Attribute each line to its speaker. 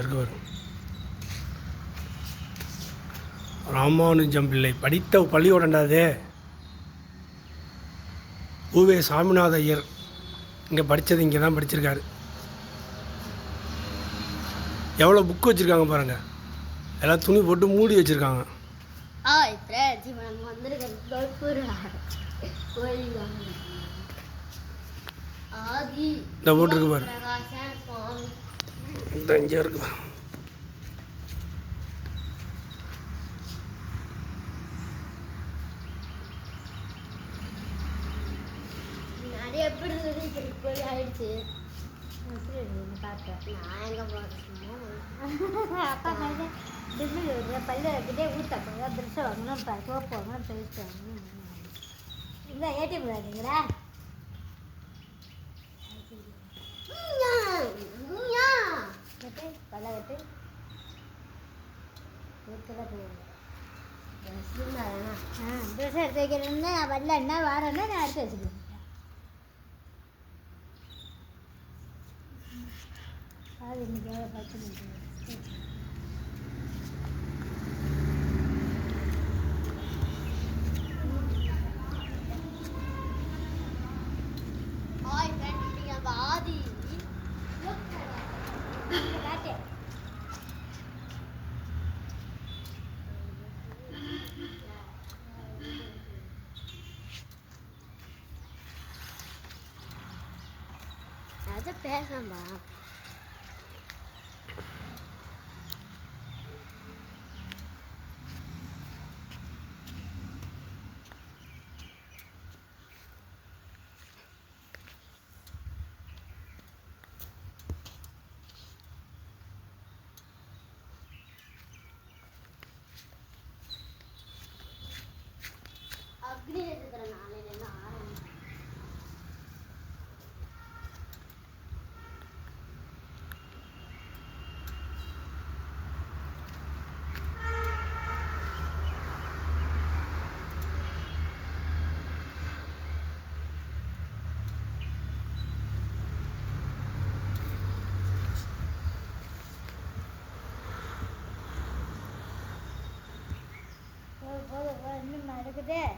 Speaker 1: இருக்கு ராமானுஜம் பிள்ளை படித்த பள்ளியோடண்டாதே. ஊவே சாமிநாத ஐயர் இங்கே படித்தது இங்கே தான் படிச்சிருக்காரு. எவ்வளோ புக்கு வச்சுருக்காங்க பாருங்கள் எல்லாம் துணி போட்டு மூடி வச்சுருக்காங்க. இந்த போட்டிருக்கு பாரு
Speaker 2: பிரகாசன் சுவாமி
Speaker 1: இந்த இங்கே இருக்கு பாரு.
Speaker 2: நிறைய பேர் இருக்கு போய் ஆயிடுச்சு எப்படி இருக்கு பார்த்தேன் நான் எங்கே இருக்குது
Speaker 3: அப்பா மாதிரி பல்லு கிட்டே ஊற்றப்போ பிரஷ் வாங்கணும் சோப்பு வாங்கணும் பேஸ்ட் வாங்கணும் இல்லை ஏடிஎம் விளையாடுங்களா ட்ரெஸ் எடுத்து வைக்கிறேன்னா வரல என்ன வாரேன்னா நான் எடுத்து வச்சுக்கிறேன் அது இன்னைக்கு எவ்வளோ பத்து
Speaker 2: ஹாய் ஃப்ரெண்ட்ஸ் நீங்கள் ஆதி
Speaker 3: காட்டு போதும்